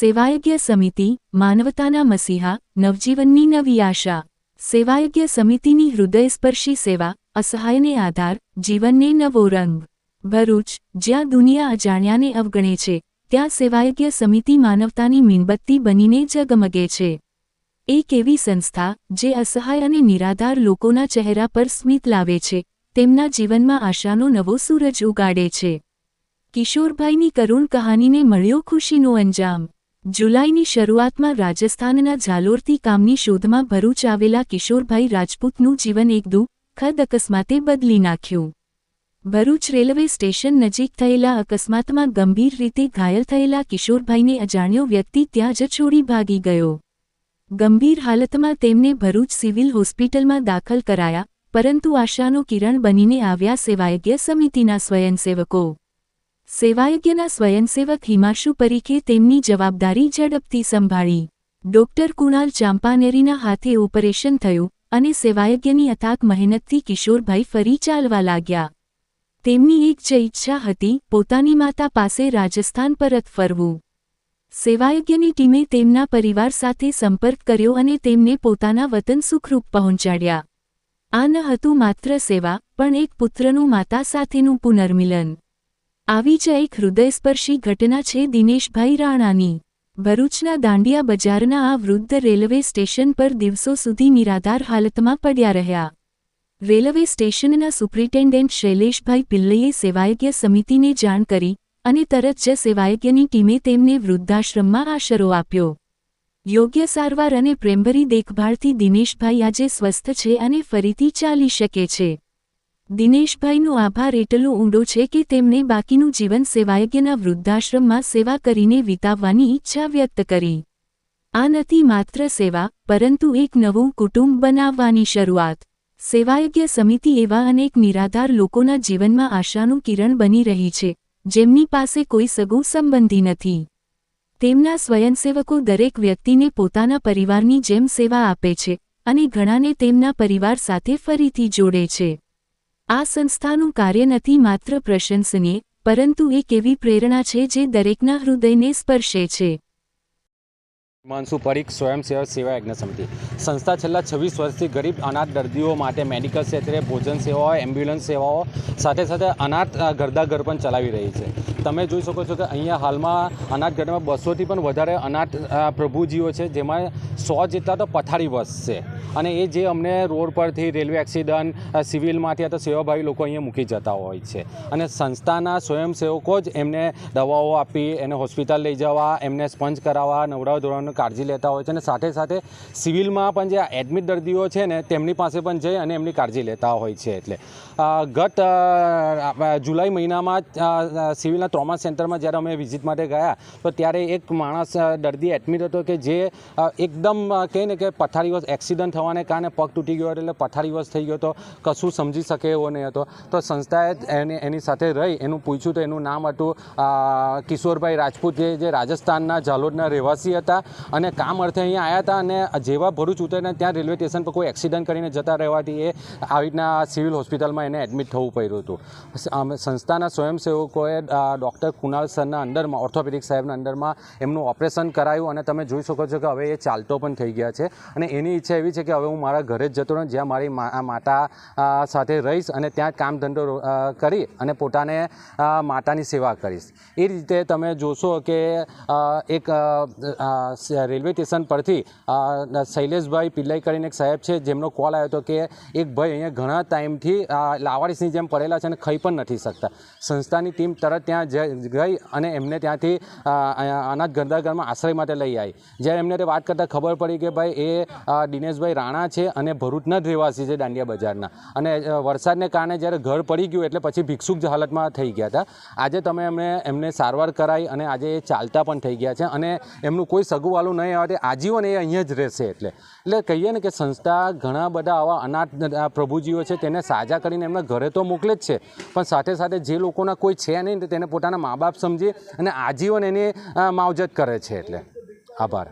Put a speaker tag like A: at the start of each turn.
A: સેવાયજ્ઞ સમિતિ, માનવતાના મસીહા, નવજીવનની નવી આશા. સેવાયજ્ઞ સમિતિની હૃદયસ્પર્શી સેવા, અસહાયને આધાર, જીવનને નવો રંગ. ભરૂચ, જ્યાં દુનિયા અજાણ્યાને અવગણે છે, ત્યાં સેવાયજ્ઞ સમિતિ માનવતાની મીણબત્તી બનીને જગમગે છે. એક એવી સંસ્થા, જે અસહાય અને નિરાધાર લોકોના ચહેરા પર સ્મિત લાવે છે, તેમના જીવનમાં આશાનો નવો સૂરજ ઉગાડે છે. કિશોરભાઈની કરુણ કહાનીને મળ્યો ખુશીનો અંજામ. જુલાઈની શરૂઆતમાં રાજસ્થાનના ઝાલોરથી કામની શોધમાં ભરૂચ આવેલા કિશોરભાઈ રાજપૂતનું જીવન એક દુઃખદ અકસ્માતે બદલી નાખ્યું. ભરૂચ રેલવે સ્ટેશન નજીક થયેલા અકસ્માતમાં ગંભીર રીતે ઘાયલ થયેલા કિશોરભાઈને અજાણ્યો વ્યક્તિ ત્યાં જ છોડી ભાગી ગયો. ગંભીર હાલતમાં તેમને ભરૂચ સિવિલ હોસ્પિટલમાં દાખલ કરાયા, પરંતુ આશાનો કિરણ બનીને આવ્યા સેવાયજ્ઞ સમિતિના સ્વયંસેવકો. સેવાયજ્ઞના સ્વયંસેવક હિમાશુ પરીખે તેમની જવાબદારી ઝડપથી સંભાળી. ડોક્ટર કુણાલ ચાંપાનેરીના હાથે ઓપરેશન થયું અને સેવાયજ્ઞની અથાક મહેનતથી કિશોરભાઈ ફરી ચાલવા લાગ્યા. તેમની એક જ ઈચ્છા હતી પોતાની માતા પાસે રાજસ્થાન પરત ફરવું. સેવાયજ્ઞની ટીમે તેમના પરિવાર સાથે સંપર્ક કર્યો અને તેમને પોતાના વતન સુખરૂપ પહોંચાડ્યા. આ ન હતું માત્ર સેવા, પણ એક પુત્રનું માતા સાથેનું પુનર્મિલન. આવી જ એક હૃદયસ્પર્શી ઘટના છે દિનેશભાઈ રાણાની. ભરૂચના દાંડિયા બજારના આ વૃદ્ધ રેલવે સ્ટેશન પર દિવસો સુધી નિરાધાર હાલતમાં પડ્યા રહ્યા. રેલવે સ્ટેશનના સુપ્રિન્ટેન્ડન્ટ શૈલેષભાઈ પિલ્લઈએ સેવાયજ્ઞ સમિતિને જાણ કરી અને તરત જ સેવાયજ્ઞની ટીમે તેમને વૃદ્ધાશ્રમમાં આશરો આપ્યો. યોગ્ય સારવાર અને પ્રેમભરી દેખભાળથી દિનેશભાઈ આજે સ્વસ્થ છે અને ફરીથી ચાલી શકે છે. દિનેશભાઈનો આભાર એટલો ઊંડો છે કે તેમણે બાકીનું જીવન સેવાયજ્ઞના વૃદ્ધાશ્રમમાં સેવા કરીને વિતાવવાની ઈચ્છા વ્યક્ત કરી. આ નથી માત્ર સેવા, પરંતુ એક નવું કુટુંબ બનાવવાની શરૂઆત. સેવાયજ્ઞ સમિતિ એવા અનેક નિરાધાર લોકોના જીવનમાં આશાનું કિરણ બની રહી છે, જેમની પાસે કોઈ સગું સંબંધી નથી. તેમના સ્વયંસેવકો દરેક વ્યક્તિને પોતાના પરિવારની જેમ સેવા આપે છે અને ઘણાને તેમના પરિવાર સાથે ફરીથી જોડે છે. આ સંસ્થાનું કાર્ય નથી માત્ર પ્રશંસનીય, પરંતુ એક એવી પ્રેરણા છે જે દરેકના હૃદયને સ્પર્શે છે.
B: હિમાંશુ પરીખ સ્વયંસેવક સેવા યજ્ઞ સમિતિ. સંસ્થા છેલ્લા છવ્વીસ વર્ષથી ગરીબ અનાથ દર્દીઓ માટે મેડિકલ ક્ષેત્રે ભોજન સેવાઓ, એમ્બ્યુલન્સ સેવાઓ, સાથે સાથે અનાથ ઘરદાઘર ઘર પણ ચલાવી રહી છે. તમે જોઈ શકો છો કે અહીંયા હાલમાં અનાથ ઘરમાં બસોથી પણ વધારે અનાથ પ્રભુજીઓ છે, જેમાં સો જેટલા તો પથારી બસ છે. અને એ જે અમને રોડ પરથી રેલવે એક્સિડન્ટ સિવિલમાંથી અથવા સેવાભાવી લોકો અહીંયા મૂકી જતા હોય છે. અને સંસ્થાના સ્વયંસેવકો જ એમને દવાઓ આપી, એને હોસ્પિટલ લઈ જવા, એમને સ્પંજ કરાવવા નવરા કાળજી લેતા હોય છે અને સાથે સાથે સિવિલમાં પણ જે એડમિટ દર્દીઓ છે ને, તેમની પાસે પણ જઈ અને એમની કાળજી લેતા હોય છે એટલે. ગત જુલાઈ મહિનામાં સિવિલના ટ્રોમા સેન્ટરમાં જ્યારે અમે વિઝિટ માટે ગયા, તો ત્યારે એક માણસ દર્દી એડમિટ હતો કે જે એકદમ કહે ને કે પથારીવશ એક્સિડન્ટ થવાને કારણે પગ તૂટી ગયો એટલે પથારી વર્ષ થઈ ગયો હતો, કશું સમજી શકે એવો નહીં હતો. તો સંસ્થાએ એને, એની સાથે રહી, એનું પૂછ્યું તો એનું નામ હતું કિશોરભાઈ રાજપૂત, જે જે રાજસ્થાનના ઝાલોદના રહેવાસી હતા. અને કામ અર્થે અહીંયા આવ્યા હતા અને જેવા ભરૂચ ઉતરીને ત્યાં રેલવે સ્ટેશન પર કોઈ એક્સિડન્ટ કરીને જતા રહેવાથી એ આવી રીતના સિવિલ હોસ્પિટલમાં એને એડમિટ થવું પડ્યું હતું. અમે સંસ્થાના સ્વયંસેવકોએ ડૉક્ટર કુણાલ સરના અંડરમાં ઓર્થોપેડિક સાહેબના અંડરમાં એમનું ઓપરેશન કરાયું અને તમે જોઈ શકો છો કે હવે એ ચાલતો પણ થઈ ગયા છે. અને એની ઈચ્છા એવી છે કે હવે હું મારા ઘરે જ જતો રહું, જ્યાં મારી માતા સાથે રહીશ અને ત્યાં કામ ધંધો કરી અને પોતાને માતાની સેવા કરીશ. એ રીતે તમે જોશો કે એક રેલવે સ્ટેશન પરથી શૈલેષભાઈ પિલ્લાઈ કરીને એક સાહેબ છે જેમનો કોલ આવ્યો હતો કે એક ભાઈ અહીંયા ઘણા ટાઈમથી લાવારીસની જેમ પડેલા છે અને ખાઈ પણ નથી શકતા. સંસ્થાની ટીમ તરત ત્યાં ગઈ અને એમને ત્યાંથી અ, અહીંયા અનાથ ગંદાઘરમાં આશ્રય માટે લઈ આવી. જ્યારે એમને વાત કરતાં ખબર પડી કે ભાઈ એ દિનેશભાઈ રાણા છે અને ભરૂચના જ રહેવાસી છે દાંડિયા બજારના. અને વરસાદને કારણે જ્યારે ઘર પડી ગયું એટલે પછી ભિક્ષુક હાલતમાં થઈ ગયા હતા. આજે તમે એમને એમને સારવાર કરાઈ અને આજે એ ચાલતા પણ થઈ ગયા છે અને એમનું કોઈ સગુવાલું નહીં આવવાથી આજીવન એ અહીંયા જ રહેશે એટલે. એટલે કહીએ ને કે સંસ્થા ઘણા બધા આવા અનાથ પ્રભુજીઓ છે તેને સાજા કરીને એમના ઘરે તો મોકલે જ છે. પણ સાથે સાથે જે લોકોના કોઈ છે નહીં તેને પોતાના મા બાપ સમજી અને આજીવન એની માવજત કરે છે એટલે. આભાર.